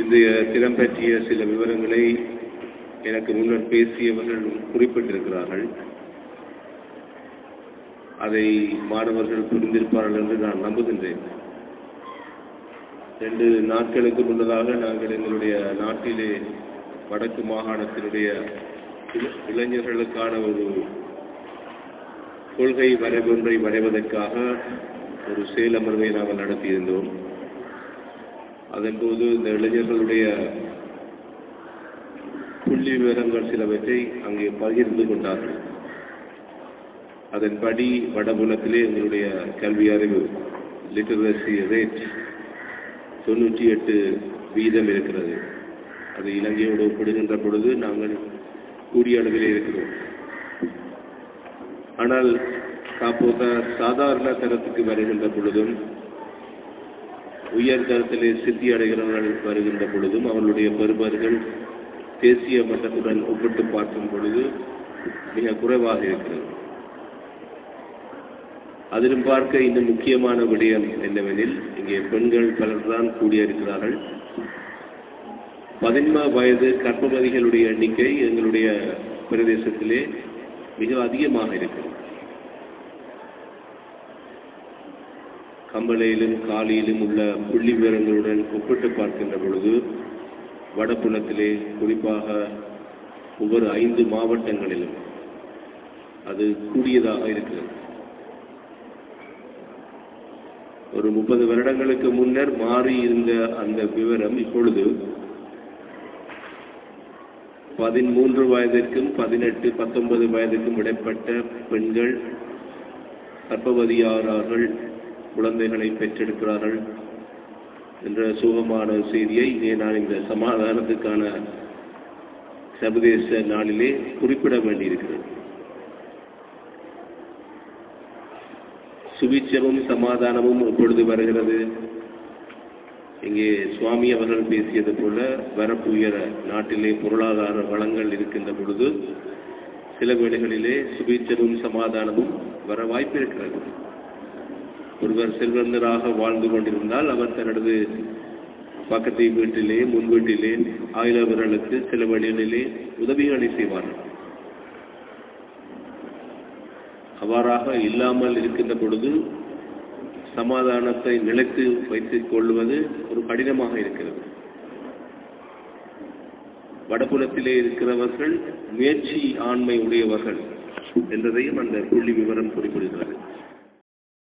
இந்த திறம் பற்றிய சில விவரங்களை எனக்கு முன்னர் பேசியவர்கள் குறிப்பிட்டிருக்கிறார்கள். அதை மாணவர்கள் புரிந்திருப்பார்கள் என்று நான் நம்புகின்றேன். ரெண்டு நாட்களுக்கு முன்னதாக நாங்கள் எங்களுடைய நாட்டிலே வடக்கு மாகாணத்தினுடைய இளைஞர்களுக்கான ஒரு கொள்கை வரைவொன்றை வரைவதற்காக ஒரு செயலமர்வை நாங்கள் நடத்தியிருந்தோம். அதன்போது இந்த இளைஞர்களுடைய புள்ளி விவரங்கள் சிலவற்றை அங்கே பகிர்ந்து கொண்டார்கள். அதன்படி வடபுலத்திலே எங்களுடைய கல்வி அறிவு லிட்டரசி ரேட் தொண்ணூற்றி எட்டு வீதம் இருக்கிறது. அது இலங்கையோடு ஒப்பிடுகின்ற பொழுது நாங்கள் கூடிய அளவிலே இருக்கிறோம். ஆனால் அப்போது சாதாரண தரத்துக்கு வருகின்ற பொழுதும் உயர்தரத்திலே சித்தி அடைகிறவர்கள் வருகின்ற பொழுதும் அவர்களுடைய பெருமர்கள் தேசிய மட்டத்துடன் ஒப்பிட்டு பார்க்கும் பொழுது மிக குறைவாக இருக்கிறது. அதிலும் பார்க்க இன்னும் முக்கியமான விடயம் என்னவெனில் இங்கே பெண்கள் பலர்தான் கூடியிருக்கிறார்கள். பதின்ம வயது கர்ப்பவதிகளுடைய எண்ணிக்கை எங்களுடைய பிரதேசத்திலே மிக அதிகமாக இருக்கிறது. கம்பளையிலும் காலியிலும் உள்ள புள்ளி விவரங்களுடன் ஒப்பிட்டு பார்க்கின்ற பொழுது வடபுலத்திலே குறிப்பாக ஒவ்வொரு ஐந்து மாவட்டங்களிலும் அது கூடியதாக இருக்கிறது. ஒரு முப்பது வருடங்களுக்கு முன்னர் மாறி இருந்த அந்த விவரம் இப்பொழுது பதிமூன்று வயதிற்கும் பதினெட்டு பத்தொன்பது வயதுக்கும் இடைப்பட்ட பெண்கள் கர்ப்பவதியாரார்கள் குழந்தைகளை பெற்றெடுக்கிறார்கள் என்ற சுகமான செய்தியை இங்கே நான் இந்த சமாதானத்துக்கான சர்வதேச நாளிலே குறிப்பிட வேண்டியிருக்கிறது. சுபிச்சமும் சமாதானமும் எப்பொழுது வருகிறது. இங்கே சுவாமி அவர்கள் பேசியது போல வரப்புயர நாட்டிலே பொருளாதார வளங்கள் இருக்கின்ற பொழுது சில வேளைகளிலே சுபீச்சமும் சமாதானமும் வர வாய்ப்பு இருக்கிறது. ஒருவர் செல்வந்தராக வாழ்ந்து கொண்டிருந்தால் அவர் தனது பக்கத்து வீட்டிலே முன் வீட்டிலே ஆயுதவர்களுக்கு சில வழிகளிலே உதவிகளை செய்வார்கள். அவ்வாறாக இல்லாமல் இருக்கின்ற பொழுது சமாதானத்தை நிலைத்து வைத்துக் கொள்வது ஒரு கடினமாக இருக்கிறது. வடபுலத்திலே இருக்கிறவர்கள் முயற்சி ஆண்மை உடையவர்கள் என்றதையும் அந்த புள்ளி விவரம் குறிப்பிடுகிறது.